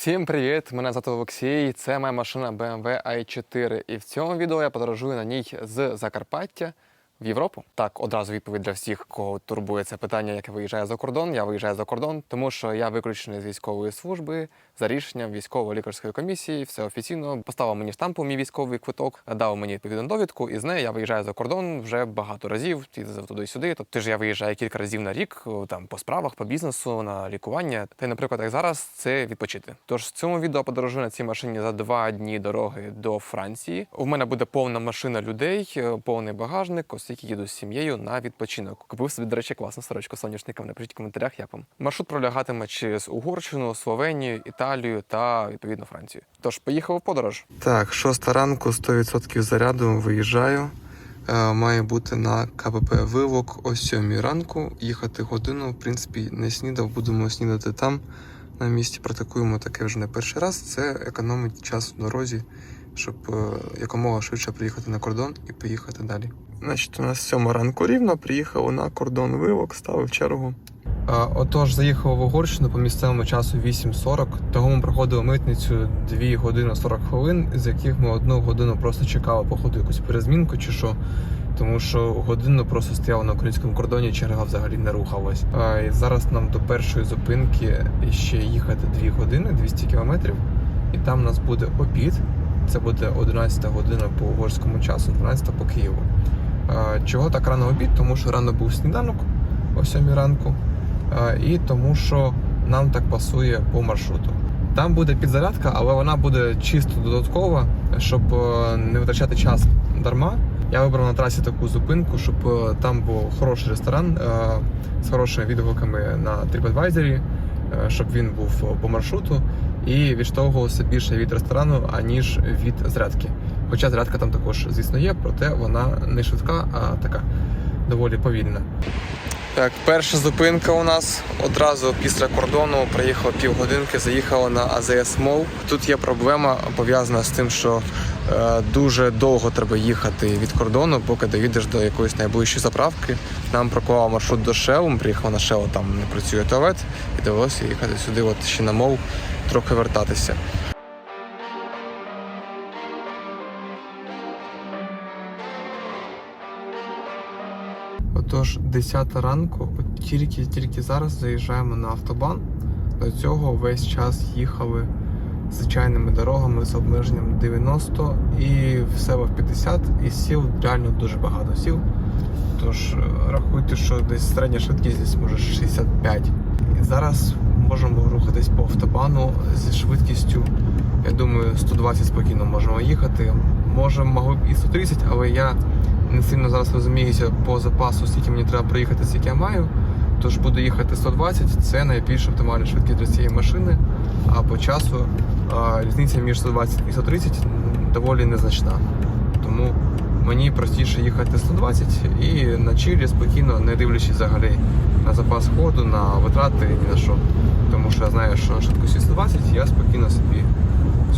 Всім привіт! Мене звати Олексій. Це моя машина BMW i4. І в цьому відео я подорожую на ній з Закарпаття в Європу. Так, одразу відповідь для всіх, кого турбує це питання, як я виїжджаю за кордон. Я виїжджаю за кордон, тому що я виключений з військової служби за рішенням військово-лікарської комісії. Все офіційно поставив мені штампу мій військовий квиток, дав мені відповідну довідку, і з нею я виїжджаю за кордон вже багато разів. Їздив туди-сюди. Тобто ж я виїжджаю кілька разів на рік, там по справах, по бізнесу, на лікування. Та й, наприклад, як зараз це відпочити. Тож в цьому відео подорожую на цій машині за два дні дороги до Франції. У мене буде повна машина людей, е, повний багажник, оскільки їду з сім'єю на відпочинок. Купив собі, до речі, класну сорочку соняшникам. Напишіть в коментарях, як вам. Маршрут пролягатиме через Угорщину, Словенію, Італію та відповідно Францію. Тож поїхав у подорож. Так, шоста ранку, 100% заряду. Виїжджаю. Е, Має бути на КПП Вивок о 7 ранку. Їхати годину. В принципі, не снідав, будемо снідати там. На місці практикуємо таке вже не перший раз. Це економить час в дорозі, щоб е, якомога швидше приїхати на кордон і поїхати далі. Значить, у нас 7 ранку рівно приїхав на кордон Вивок, ставив чергу. Отож, заїхав в Угорщину по місцевому часу 8.40. Того ми проходили митницю 2 години 40 хвилин, з яких ми одну годину просто чекали, походу, якусь перезмінку чи що. Тому що годину просто стояла на українському кордоні, черга взагалі не рухалась. А, і зараз нам до першої зупинки ще їхати 2 години, 200 кілометрів, і там у нас буде обід. Це буде 11 година по угорському часу, 12 по Києву. Чого так рано обід? Тому що рано був сніданок о 7 ранку. І тому, що нам так пасує по маршруту. Там буде підзарядка, але вона буде чисто додаткова, щоб е, не витрачати час дарма. Я вибрав на трасі таку зупинку, щоб е, там був хороший ресторан е, з хорошими відгуками на TripAdvisor, щоб він був по маршруту і відштовхувався більше від ресторану, аніж від зарядки. Хоча зарядка там також, звісно, є, проте вона не швидка, а така доволі повільна. Так, перша зупинка у нас одразу після кордону приїхала півгодинки, заїхала на АЗС Мол. Тут є проблема пов'язана з тим, що е, дуже довго треба їхати від кордону, поки доїдеш до якоїсь найближчої заправки. Нам проклав маршрут до Шеу, ми приїхали на Шеу, там не працює туалет, і довелося їхати сюди, от ще на мол, трохи вертатися. Отож, 10 ранку, от тільки тільки зараз заїжджаємо на автобан. До цього весь час їхали звичайними дорогами з обмеженням 90 і в себе в 50, і сіл реально дуже багато сіл. Тож е, рахуйте, що десь середня швидкість десь може 65. І зараз можемо рухатись по автобану зі швидкістю, я думаю, 120 спокійно можемо їхати. Може, могли б і 130, але я не сильно зараз розуміюся по запасу, скільки мені треба проїхати, скільки я маю. Тож буду їхати 120, це найбільш оптимальна швидкість для цієї машини. А по часу різниця між 120 і 130 доволі незначна. Тому мені простіше їхати 120 і на чилі спокійно, не дивлячись взагалі на запас ходу, на витрати ні на що. Що я знаю, що на швидкості 120 я спокійно собі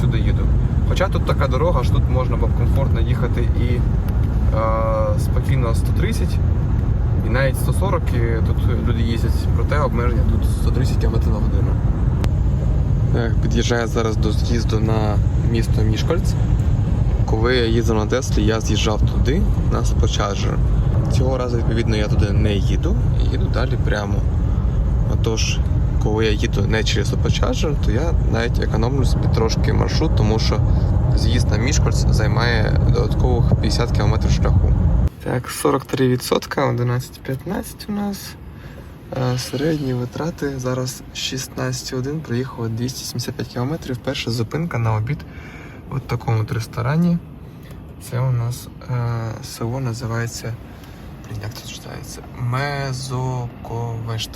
сюди їду. Хоча тут така дорога, що тут можна було комфортно їхати і е, спокійно 130 і навіть 140 і тут люди їздять, проте обмеження тут 130 км на годину. Під'їжджаю зараз до з'їзду на місто Мішкольц. Коли я їздив на Теслі, я з'їжджав туди на Supercharger. Цього разу, відповідно, я туди не їду, їду далі прямо. Отож, коли я їду не через Supercharger, то я навіть економлю собі трошки маршрут, тому що з'їзд на Мішкольц займає додаткових 50 км шляху. Так, 43%, 11.15 у нас. Е, Середні витрати зараз 16.1, проїхало 275 км. Перша зупинка на обід в такому ресторані. Це у нас е, село називається. Як тут читається? Мезоковешт.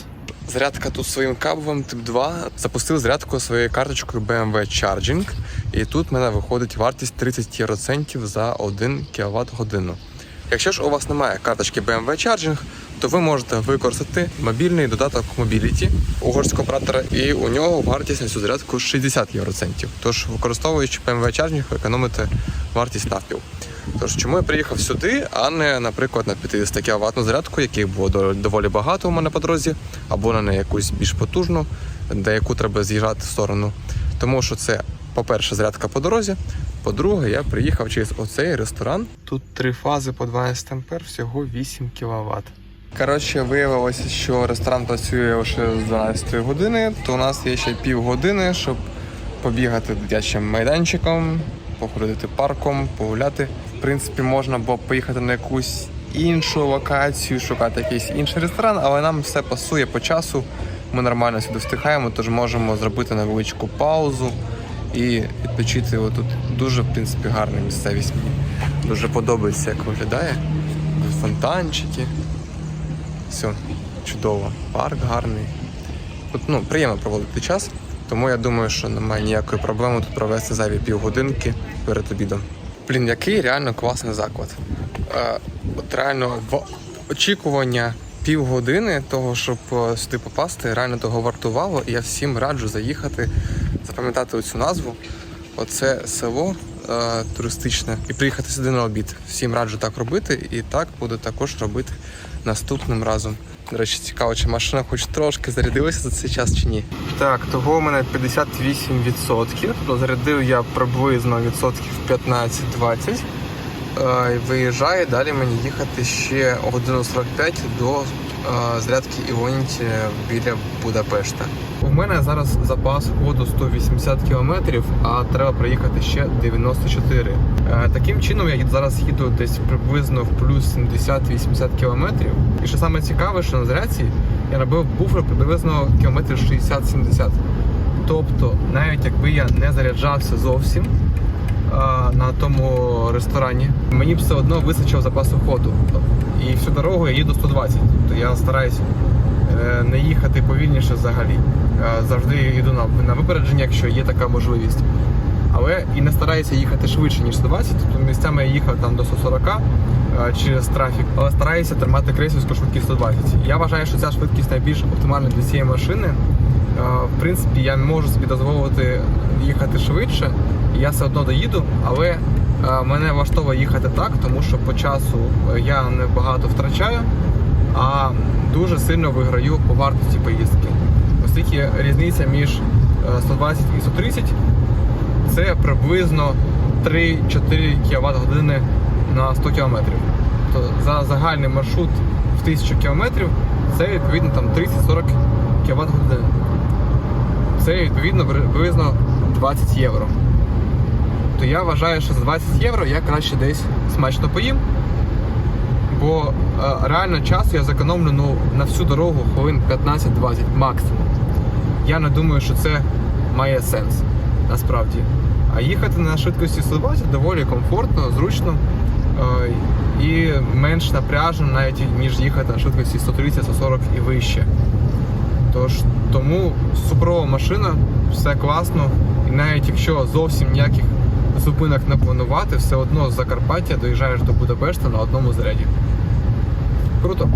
Зарядка тут своїм кабелем тип 2 запустив зарядку своєю карточкою BMW Charging. І тут в мене виходить вартість 30 євроцентів за 1 кВт годину. Якщо ж у вас немає карточки BMW Charging, то ви можете використати мобільний додаток Mobility угорського оператора, і у нього вартість на цю зарядку 60 євроцентів. Тож, використовуючи BMW Charging, ви економите вартість навпіл. Тож, чому я приїхав сюди, а не, наприклад, на 50 кВт зарядку, яких було доволі багато у мене по дорозі, або на якусь більш потужну, де яку треба з'їжджати в сторону. Тому що це, по-перше, зарядка по дорозі. По-друге, я приїхав через оцей ресторан. Тут три фази по 12 ампер, всього 8 кВт. Коротше, виявилося, що ресторан працює лише з 12 години, то у нас є ще півгодини, щоб побігати дитячим майданчиком, походити парком, погуляти. В принципі, можна було поїхати на якусь іншу локацію, шукати якийсь інший ресторан, але нам все пасує по часу. Ми нормально сюди встигаємо, тож можемо зробити невеличку паузу і відпочити отут. Дуже, в принципі, гарна місцевість мені. Дуже подобається, як виглядає. Фонтанчики. Все, чудово. Парк гарний. Тут ну, приємно проводити час, тому я думаю, що немає ніякої проблеми тут провести зайві півгодинки перед обідом. Блін, який реально класний заклад. Е, от реально в очікування півгодини того, щоб е, сюди попасти, реально того вартувало, і я всім раджу заїхати, запам'ятати цю назву. Оце село е, туристичне, і приїхати сюди на обід. Всім раджу так робити, і так буду також робити наступним разом. До речі, цікаво, чи машина хоч трошки зарядилася за цей час чи ні. Так, того у мене 58%. Тобто зарядив я приблизно відсотків 15-20. Е, і Виїжджаю, далі мені їхати ще годину 45 до е, зарядки Іоніті біля Будапешта. У мене зараз запас ходу 180 км, а треба проїхати ще 94. Е, Таким чином я зараз їду десь приблизно в плюс 70-80 км. І що саме цікаве, що на зарядці я робив буфер приблизно кілометрів 60-70. Тобто, навіть якби я не заряджався зовсім, на тому ресторані, мені все одно вистачило запасу ходу. І всю дорогу я їду 120. Тобто я стараюсь е, не їхати повільніше взагалі. Е, Завжди йду на, випередження, якщо є така можливість. Але і не стараюся їхати швидше, ніж 120, тобто місцями я їхав там до 140 е, через трафік, але стараюся тримати крейсерську швидкість 120. Я вважаю, що ця швидкість найбільш оптимальна для цієї машини. Е, В принципі, я не можу собі дозволити їхати швидше, я все одно доїду, але е, мене влаштовує їхати так, тому що по часу е, я не багато втрачаю, а дуже сильно виграю по вартості поїздки. Оскільки різниця між е, 120 і 130 це приблизно 3-4 кВт години на 100 км. Тобто за загальний маршрут в 1000 км це відповідно там 30-40 кВт години. Це відповідно приблизно 20 євро. То я вважаю, що за 20 євро я краще десь смачно поїм. Бо е, реально часу я зекономлю ну, на всю дорогу хвилин 15-20 максимум. Я не думаю, що це має сенс насправді. А їхати на швидкості 120 доволі комфортно, зручно е, і менш напряжно, навіть ніж їхати на швидкості 130-140 і вище. Тож тому суперова машина, все класно. І навіть якщо зовсім ніяких зупинок не планувати, все одно з Закарпаття доїжджаєш до Будапешта на одному заряді. Круто.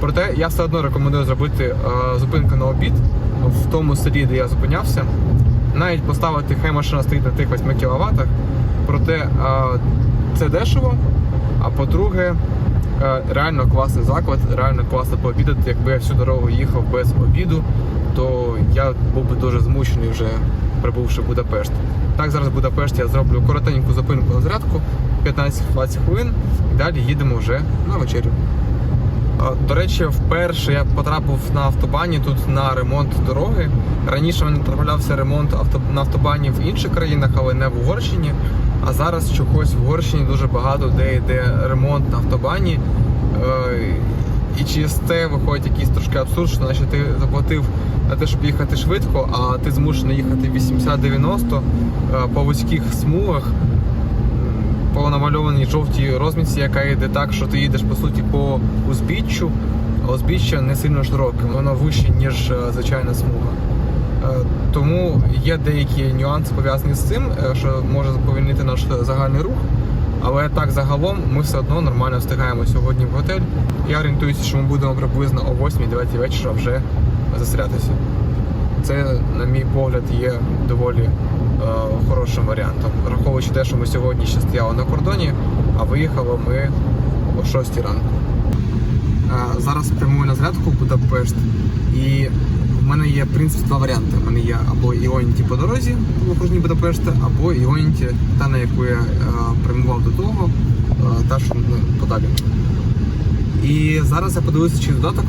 Проте я все одно рекомендую зробити е, зупинку на обід в тому селі, де я зупинявся. Навіть поставити, хай машина стоїть на тих 8 кВт. Проте е, це дешево. А по-друге, е, реально класний заклад, реально класно пообідати. Якби я всю дорогу їхав без обіду, то я був би дуже змучений вже прибувши в Будапешт. Так, зараз в Будапешті я зроблю коротеньку зупинку на зарядку, 15-20 хвилин, і далі їдемо вже на вечерю. До речі, вперше я потрапив на автобані тут на ремонт дороги. Раніше в мене траплявся ремонт на автобані в інших країнах, але не в Угорщині. А зараз чогось в Угорщині дуже багато де йде ремонт на автобані. І через це виходить якийсь трошки абсурд, що наче ти заплатив на те, щоб їхати швидко, а ти змушений їхати 80-90 е, по вузьких смугах по намальованій жовтій розмітці, яка йде так, що ти їдеш по суті по узбіччю, а узбіччя не сильно широке, воно вище, ніж е, звичайна смуга. Е, Тому є деякі нюанси пов'язані з цим, що може сповільнити наш загальний рух. Але так загалом ми все одно нормально встигаємо сьогодні в готель. Я орієнтуюся, що ми будемо приблизно о 8-9 вечора вже застрятися. Це, на мій погляд, є доволі е, хорошим варіантом. Враховуючи те, що ми сьогодні ще стояли на кордоні, а виїхали ми о 6 ранку. Е, зараз прямую на зарядку в Будапешт і в мене є в принципі два варіанти. У мене є або Іоніті по дорозі в окружній Будапешта, або Іоніті, та на яку я е, прямував до того, е, та що ну, подалі. І зараз я подивився через додаток,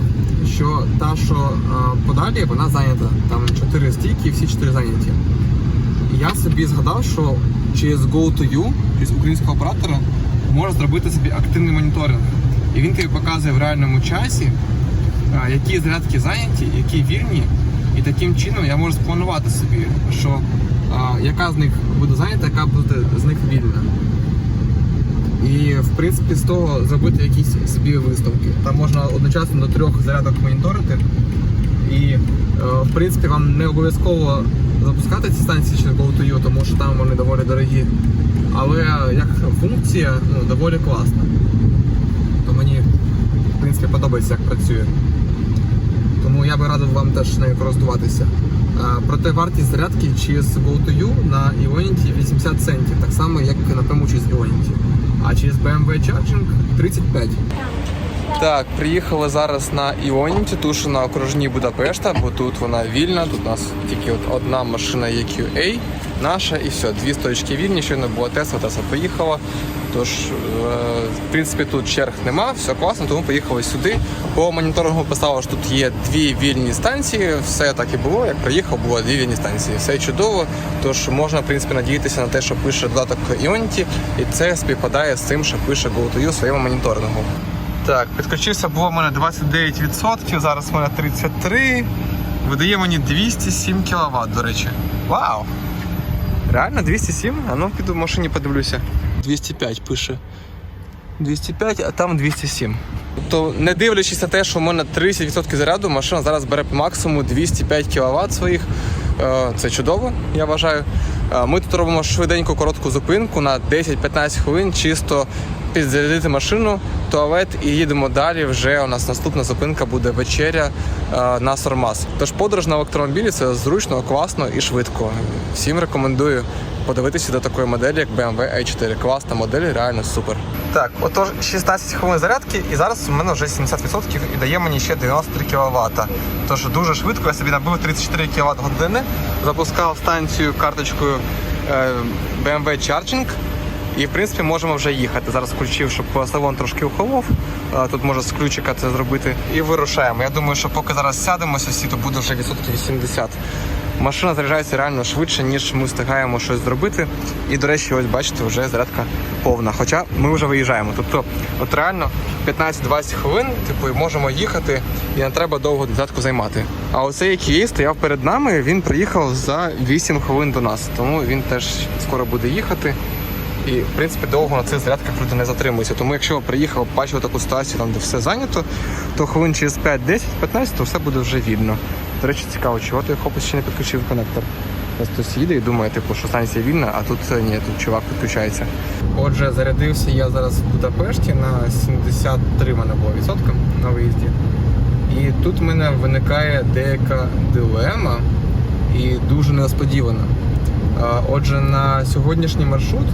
що та, що е, подалі, вона зайнята. Там чотири стійки, всі чотири зайняті. Я собі згадав, що через Go2U, через українського оператора, можна зробити собі активний моніторинг. І він тобі показує в реальному часі, які зарядки зайняті, які вільні. І таким чином я можу спланувати собі, що а, яка з них буде зайнята, яка буде з них вільна. І в принципі з того зробити якісь собі висновки. Там можна одночасно до трьох зарядок моніторити. І е, в принципі вам не обов'язково запускати ці станції через GoToYou, тому що там вони доволі дорогі. Але як функція ну, доволі класна. То мені в принципі подобається, як працює. Тому я би радив вам теж нею користуватися. Проте вартість зарядки через GoToYou на Ionity 80 центів, так само як напряму через Ionity. А через BMW Charging 35. Так, приїхали зараз на Іоніті, ту на окружній Будапешта, бо тут вона вільна. Тут у нас тільки от одна машина EQA наша і все, дві стоечки вільні. Щойно була Тесла, Тесла поїхала. Тож, е, в принципі, тут черг нема, все класно, тому поїхали сюди. По моніторингу писало, що тут є дві вільні станції. Все так і було. Як приїхав, було дві вільні станції. Все чудово. Тож можна, в принципі, надіятися на те, що пише додаток Ionity, і це співпадає з тим, що пише GoToYou в своєму моніторингу. Так, підключився, було в мене 29%, зараз в мене 33%. Видає мені 207 кВт, до речі. Вау! Реально 207? А ну піду в машині подивлюся. 205 пише. 205, а там 207. Тобто, не дивлячись на те, що в мене 30% заряду, машина зараз бере по максимуму 205 кВт своїх. Е, Це чудово, я вважаю. Е, Ми тут робимо швиденьку коротку зупинку на 10-15 хвилин, чисто підзарядити машину, туалет і їдемо далі. Вже у нас наступна зупинка буде вечеря е, на Сормас. Тож подорож на електромобілі це зручно, класно і швидко. Всім рекомендую подивитися до такої моделі, як BMW i4. Класна модель, реально супер. Так, отож 16 хвилин зарядки, і зараз у мене вже 70% і дає мені ще 93 кВт. Тож дуже швидко я собі набив 34 кВт години, запускав станцію карточкою е, BMW Charging. І в принципі можемо вже їхати. Зараз включив, щоб салон трошки охолов. Тут можна з ключика це зробити. І вирушаємо. Я думаю, що поки зараз сядемося всі, то буде вже відсотків 80. Машина заряджається реально швидше, ніж ми встигаємо щось зробити. І, до речі, ось бачите, вже зарядка повна. Хоча ми вже виїжджаємо. Тобто, от реально 15-20 хвилин, типу, можемо їхати, і не треба довго зарядку займати. А оцей QA стояв перед нами, він приїхав за 8 хвилин до нас, тому він теж скоро буде їхати. І в принципі довго на цих зарядках люди не затримуються. Тому якщо приїхав, бачив таку ситуацію, там де все зайнято, то хвилин через 5, 10, 15, то все буде вже видно. До речі, цікаво, чого той хлопець ще не підключив конектор. Ось хтось їде і думає, типу, що станція вільна, а тут е, ні, тут чувак підключається. Отже, зарядився я зараз в Будапешті на 73 в мене було відсотка на виїзді. І тут в мене виникає деяка дилема і дуже несподівана. Отже, на сьогоднішній маршрут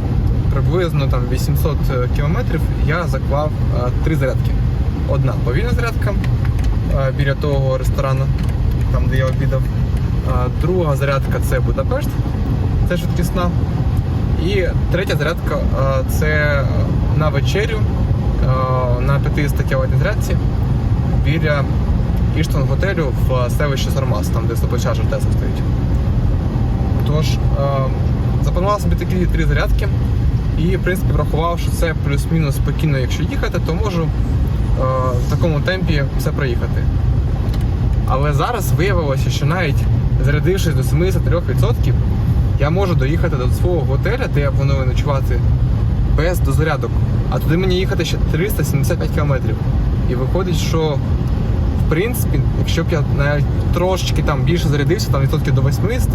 приблизно там 800 кілометрів я заклав три зарядки. Одна повільна зарядка біля того ресторану, там де я обідав. Друга зарядка це Будапешт, це швидкісна. І третя зарядка це на вечерю на 50 кВт зарядці біля Іштон готелю в селищі Сармас, там де Слобочажа Тесла стоїть. Тож е, запланував собі такі три зарядки і, в принципі, врахував, що це плюс-мінус спокійно, якщо їхати, то можу е, в такому темпі все проїхати. Але зараз виявилося, що навіть зарядившись до 73%, я можу доїхати до свого готеля, де я планую ночувати, без дозарядок. А туди мені їхати ще 375 кілометрів. І виходить, що в принципі, якщо б я навіть трошечки там більше зарядився, там відсотків до 80,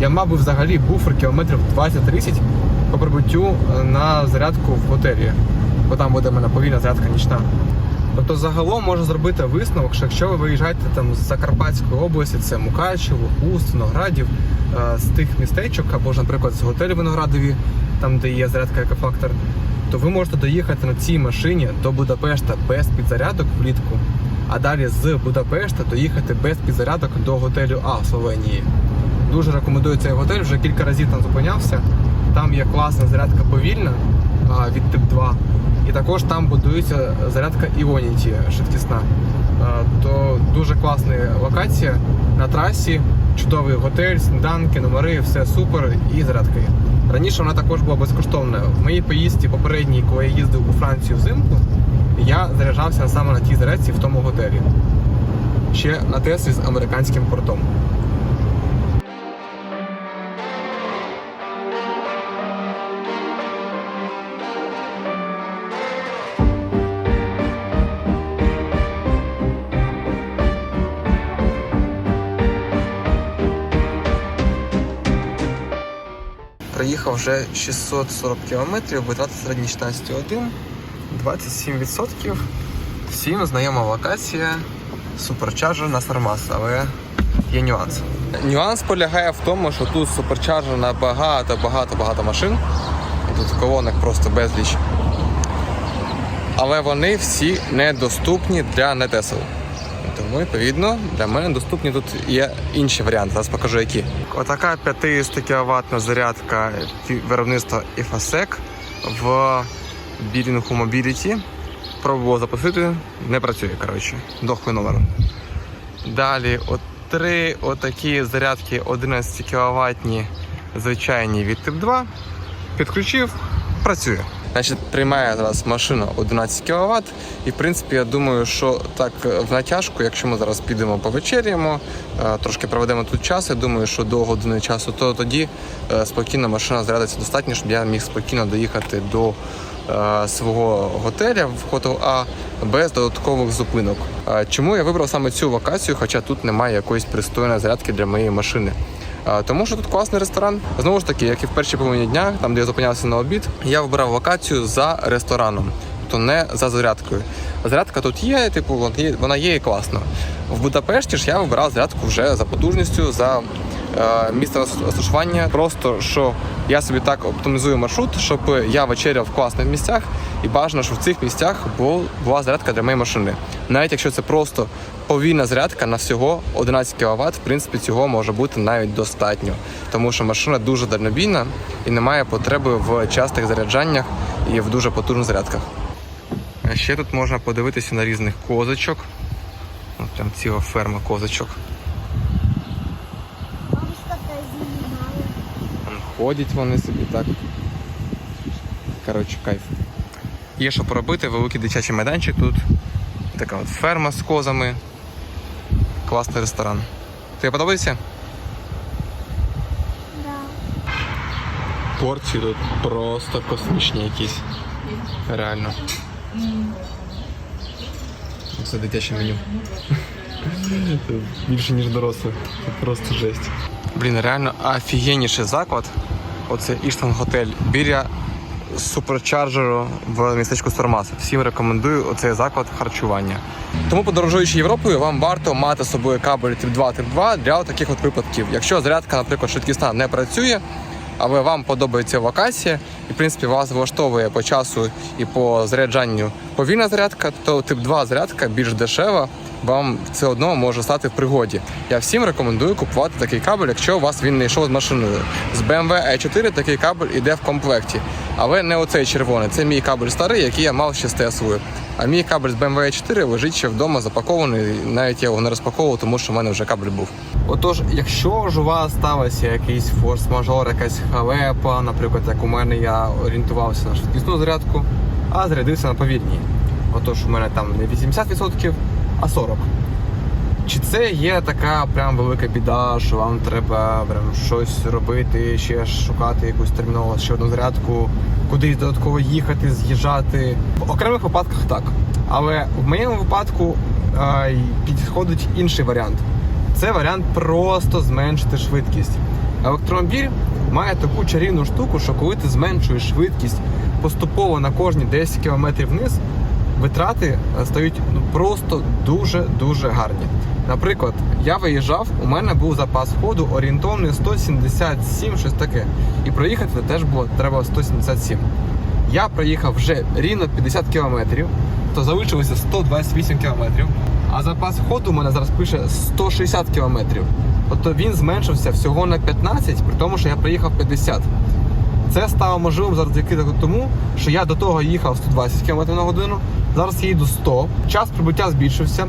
я мав би взагалі буфер кілометрів 20-30 по прибуттю е, на зарядку в готелі, бо там буде в мене повільна зарядка нічна. Тобто загалом можна зробити висновок, що якщо ви виїжджаєте там з Закарпатської області, це Мукачево, Хуст, Виноградів, е, з тих містечок, або ж, наприклад, з готелю Виноградові, там де є зарядка екофактор, то ви можете доїхати на цій машині до Будапешта без підзарядок влітку а далі з Будапешта доїхати без підзарядок до готелю А в Словенії. Дуже рекомендую цей готель, вже кілька разів там зупинявся. Там є класна зарядка повільна від тип 2. І також там будується зарядка Ionity швидкісна. То дуже класна локація на трасі, чудовий готель, сніданки, номери, все супер і зарядка є. Раніше вона також була безкоштовна. В моїй поїздці попередній, коли я їздив у Францію взимку, я заряджався саме на тій зарядці в тому готелі. Ще на Теслі з американським портом. Проїхав вже 640 км, витрати середні 16,1, 27%. Всім знайома локація, суперчарджер на Сармас, але є нюанс. Нюанс полягає в тому, що тут суперчарджер на багато, багато, багато машин. Тут колонок просто безліч. Але вони всі недоступні для не Tesla. Тому, відповідно, для мене доступні тут є інші варіанти. Зараз покажу які. Отака 50 кВт зарядка виробництва IFASEC в білінгу Mobility. Пробував запустити, не працює, коротше, дохлий номер. Далі от три отакі зарядки 11 кВт звичайні від тип 2. Підключив, працює. Значить, приймає зараз машина 11 кВт. І в принципі, я думаю, що так е, в натяжку, якщо ми зараз підемо повечеряємо, е, трошки проведемо тут час, я думаю, що до години часу, то тоді е, спокійно машина зарядиться достатньо, щоб я міг спокійно доїхати до свого готеля в Хотел А без додаткових зупинок. Чому я вибрав саме цю локацію, хоча тут немає якоїсь пристойної зарядки для моєї машини? Тому що тут класний ресторан. Знову ж таки, як і в першій половині дня, там де я зупинявся на обід, я вибирав локацію за рестораном, то не за зарядкою. Зарядка тут є, типу, вона є- і класно. В Будапешті ж я вибирав зарядку вже за потужністю, за е, місце розташування. Просто що я собі так оптимізую маршрут, щоб я вечеряв в класних місцях, і бажано, щоб в цих місцях була зарядка для моєї машини. Навіть якщо це просто повільна зарядка на всього 11 кВт, в принципі, цього може бути навіть достатньо, тому що машина дуже дальнобійна і немає потреби в частих заряджаннях і в дуже потужних зарядках. А ще тут можна подивитися на різних козочок. От прям ціла ферма козочок. Ходять вони собі так. Коротше, кайф. Є що поробити, великий дитячий майданчик тут. Така от ферма з козами. Класний ресторан. Тобі подобається? Да. Порції тут просто космічні якісь. Реально. Це дитяче меню. Більше, ніж доросле. Це просто жесть. Блін, реально офігенніший заклад. Оце Іштан Готель біля суперчарджеру в містечку Сормас. Всім рекомендую оцей заклад харчування. Тому подорожуючи Європою, вам варто мати з собою кабель тип 2 тип 2 для таких от випадків. Якщо зарядка, наприклад, швидкісна не працює, але вам подобається локація, і в принципі вас влаштовує по часу і по заряджанню повільна зарядка, то тип 2 зарядка більш дешева. Вам все одно може стати в пригоді. Я всім рекомендую купувати такий кабель, якщо у вас він не йшов з машиною. З BMW i4 такий кабель іде в комплекті. Але не оцей червоний. Це мій кабель старий, який я мав ще з Теслою. А мій кабель з BMW i4 лежить ще вдома запакований. Навіть я його не розпаковував, тому що в мене вже кабель був. Отож, якщо ж у вас сталося якийсь форс-мажор, якась халепа, наприклад, як у мене я орієнтувався на швидкісну зарядку, а зарядився на повільній. Отож, у мене там не 80%, а 40%. Чи це є така прям велика біда, що вам треба прям щось робити, ще шукати якусь терміново ще одну зарядку, кудись додатково їхати, з'їжджати? В окремих випадках так. Але в моєму випадку й підходить інший варіант. Це варіант просто зменшити швидкість. Електромобіль має таку чарівну штуку, що коли ти зменшуєш швидкість поступово на кожні 10 км вниз, витрати е, стають ну, просто дуже-дуже гарні. Наприклад, я виїжджав, у мене був запас ходу орієнтовний 177, щось таке. І проїхати теж було треба 177. Я проїхав вже рівно 50 кілометрів, то залишилося 128 кілометрів. А запас ходу у мене зараз пише 160 км. Тобто він зменшився всього на 15, при тому, що я приїхав 50. Це стало можливим завдяки тому, що я до того їхав 120 км на годину, зараз їду 100. Час прибуття збільшився.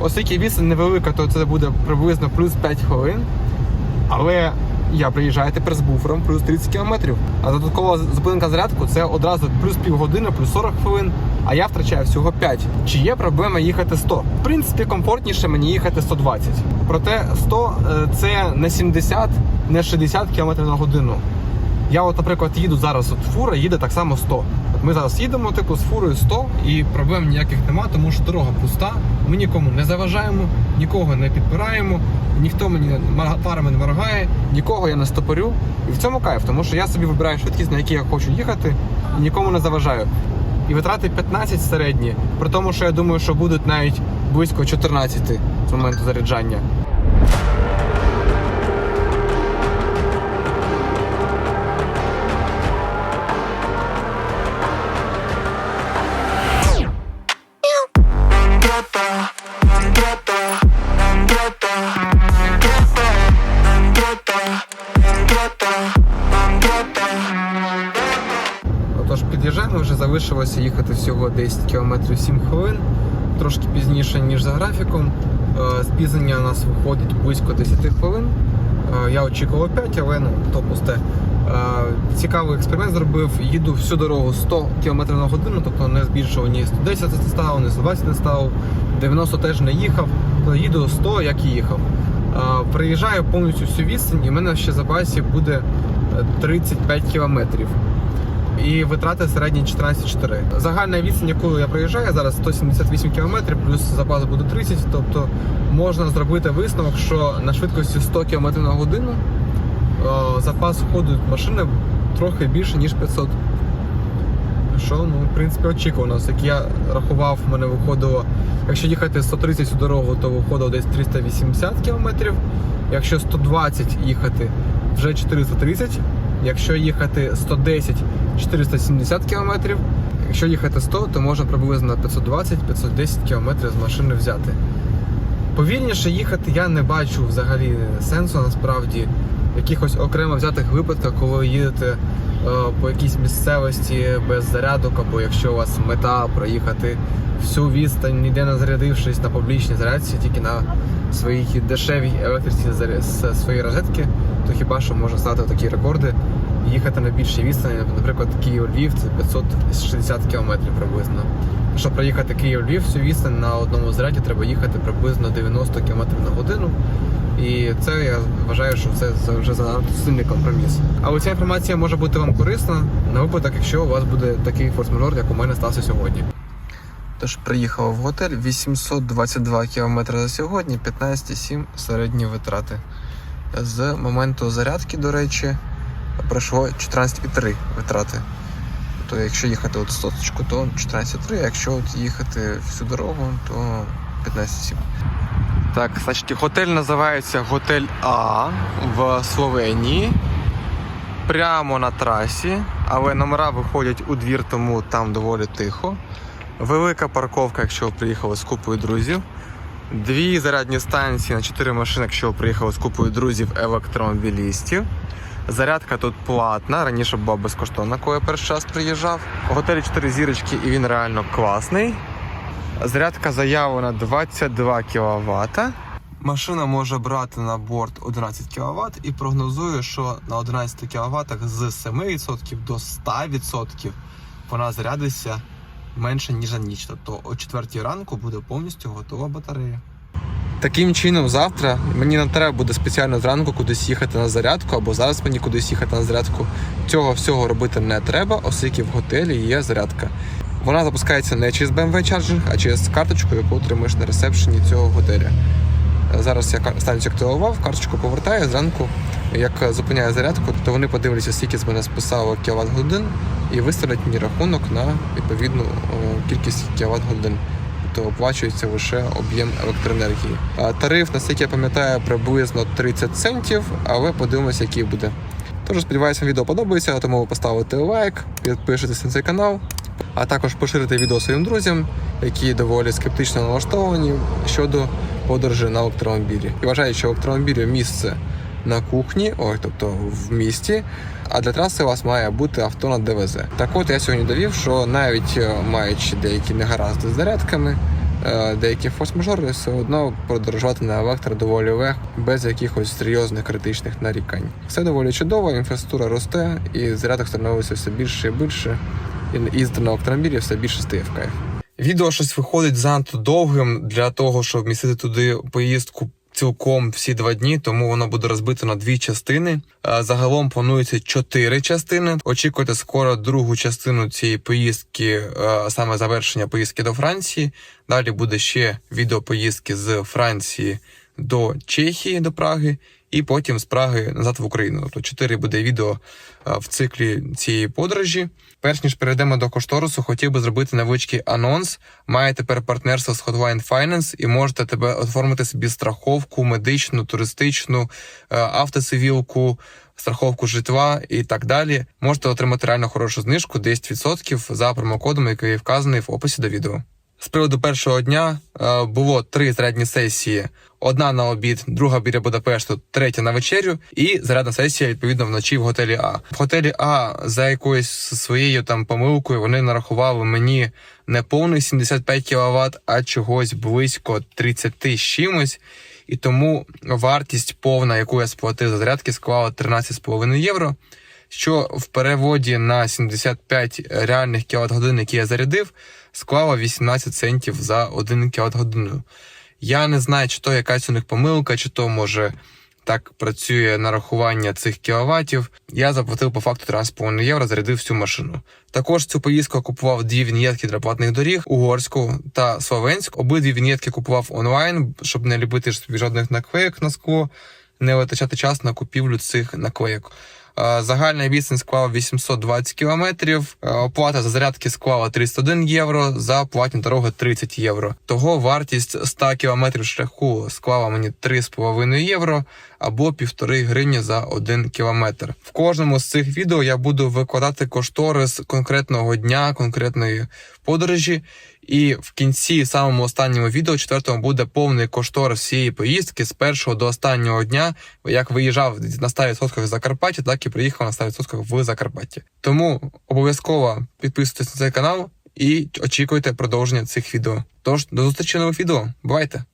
Оскільки відстань невелика, то це буде приблизно плюс 5 хвилин. Але я приїжджаю тепер з буфером плюс 30 км. А додаткова зупинка зарядку це одразу плюс півгодини, плюс 40 хвилин, а я втрачаю всього 5. Чи є проблема їхати 100? В принципі, комфортніше мені їхати 120. Проте 100 е, це не 70, не 60 км на годину. Я, от, наприклад, їду зараз, от фура їде так само 100. От ми зараз їдемо, типу, з фурою 100, і проблем ніяких нема, тому що дорога пуста. Ми нікому не заважаємо, нікого не підпираємо, ніхто мені фарами не моргає, нікого я не стопорю. І в цьому кайф, тому що я собі вибираю швидкість, на якій я хочу їхати, і нікому не заважаю. І витрати 15 середні, при тому, що я думаю, що будуть навіть близько 14 з моменту заряджання. Залишилося їхати всього 10 км 7 хвилин, трошки пізніше, ніж за графіком. Е, Спізнення у нас виходить близько 10 хвилин. Е, Я очікував 5, але ну, то пусте. Е, Цікавий експеримент зробив. Їду всю дорогу 100 км на годину, тобто не збільшував ні 110 не ставив, ні 120 не ставив, 90 теж не їхав. Їду 100, як і їхав. Е, Приїжджаю повністю всю відстань, і в мене ще запасі буде е, 35 кілометрів і витрати середні 14,4. Загальна відстань, яку я проїжджаю зараз 178 км, плюс запас буде 30, тобто можна зробити висновок, що на швидкості 100 км на годину е, запас ходу машини трохи більше, ніж 500. Що, ну, в принципі, очікувано. Як я рахував, в мене виходило, якщо їхати 130 цю дорогу, то виходило десь 380 км. Якщо 120 їхати, вже 430. Якщо їхати 110, 470 км. Якщо їхати 100, то можна приблизно 520-510 км з машини взяти. Повільніше їхати я не бачу взагалі сенсу насправді в якихось окремо взятих випадках, коли ви їдете е, по якійсь місцевості без зарядок, або якщо у вас мета проїхати всю відстань, ніде не зарядившись на публічній зарядці, тільки на своїй дешевій електриці з своєї розетки, то хіба що можна стати такі рекорди, і їхати на більшій відстані, наприклад, Київ-Львів це 560 км приблизно. Щоб проїхати Київ-Львів, всю відстань на одному заряді треба їхати приблизно 90 км на годину. І це я вважаю, що це вже занадто сильний компроміс. Але ця інформація може бути вам корисна на випадок, якщо у вас буде такий форс-мажор, як у мене стався сьогодні. Тож приїхав в готель 822 км за сьогодні, 15,7 середні витрати. З моменту зарядки, до речі, пройшло 14,3 витрати. То якщо їхати от соточку, то 14,3, а якщо от їхати всю дорогу, то 15,7. Так, значить, готель називається Готель А в Словенії. Прямо на трасі, але номера виходять у двір, тому там доволі тихо. Велика парковка, якщо ви приїхали з купою друзів. Дві зарядні станції на 4 машини, якщо приїхали з купою друзів електромобілістів. Зарядка тут платна. Раніше була безкоштовна, коли я перший час приїжджав. У готелі 4 зірочки і він реально класний. Зарядка заявлена 22 кВт. Машина може брати на борт 11 кВт і прогнозує, що на 11 кВт з 7% до 100% вона зарядиться менше ніж за ніч. Тобто о 4 ранку буде повністю готова батарея. Таким чином, завтра мені не треба буде спеціально зранку кудись їхати на зарядку, або зараз мені кудись їхати на зарядку. Цього всього робити не треба, оскільки в готелі є зарядка. Вона запускається не через BMW Charging, а через карточку, яку отримаєш на ресепшені цього готеля. Зараз я станцію активував, карточку повертаю зранку. Як зупиняє зарядку, то вони подивляться, скільки з мене списало кіловат годин і виставлять мені рахунок на відповідну кількість кіловат годин. Тобто оплачується лише об'єм електроенергії. Тариф, наскільки я пам'ятаю, приблизно 30 центів, але подивимося, який буде. Тож сподіваюся, відео подобається, тому ви поставите лайк, підпишитесь на цей канал. а також поширити відео своїм друзям, які доволі скептично налаштовані щодо подорожі на електромобілі. І вважають, що електромобілі місце на кухні, ой, тобто в місті. А для траси у вас має бути авто на ДВЗ. Так от я сьогодні довів, що навіть е, маючи деякі негаразди з зарядками, е, деякі форс-мажори, все одно подорожувати на електро доволі легко, без якихось серйозних критичних нарікань. Все доволі чудово, інфраструктура росте, і зарядок становиться все більше і більше. І їздити на електромобілі все більше стає в кайф. Відео щось виходить занадто довгим для того, щоб вмістити туди поїздку цілком всі два дні, тому воно буде розбито на дві частини. Е, Загалом планується чотири частини. Очікуйте скоро другу частину цієї поїздки, е, саме завершення поїздки до Франції. Далі буде ще відео поїздки з Франції до Чехії, до Праги, і потім з Праги назад в Україну. Тобто чотири буде відео е, в циклі цієї подорожі. Перш ніж перейдемо до кошторису, хотів би зробити невеличкий анонс. Має тепер партнерство з Hotline Finance і можете тебе оформити собі страховку, медичну, туристичну, е, автоцивілку, страховку житла і так далі. Можете отримати реально хорошу знижку 10% за промокодом, який вказаний в описі до відео. З приводу першого дня е, було три зарядні сесії: одна на обід, друга біля Будапешту, третя на вечерю, і зарядна сесія відповідно вночі в готелі А. В готелі А за якоюсь своєю там помилкою вони нарахували мені не повних 75 кВт, а чогось близько 30 з чимось. І тому вартість повна, яку я сплатив за зарядки, склала 13,5 євро. Що в переводі на 75 реальних кВт годин, які я зарядив, склала 18 центів за 1 кВт годину. Я не знаю, чи то якась у них помилка, чи то може так працює нарахування цих кіловатів. Я заплатив по факту 13,5 євро, зарядив всю машину. Також цю поїздку купував дві вінєтки для платних доріг угорську та словенську. Обидві вінєтки купував онлайн, щоб не ліпити собі жодних наклеїк на скло, не витрачати час на купівлю цих наклеїк. Е, Загальна відстань склала 820 кілометрів. Е, Оплата за зарядки склала 301 євро, за платні дороги 30 євро. Того вартість 100 кілометрів шляху склала мені 3,5 євро або 1,5 гривні за 1 кілометр. В кожному з цих відео я буду викладати кошторис конкретного дня, конкретної подорожі. І в кінці, самому останньому відео, четвертому, буде повний кошторис всієї поїздки з першого до останнього дня, як виїжджав на 100% в Закарпаття, так і приїхав на 100% в Закарпаття. Тому обов'язково підписуйтесь на цей канал і очікуйте продовження цих відео. Тож до зустрічі нових відео. Бувайте!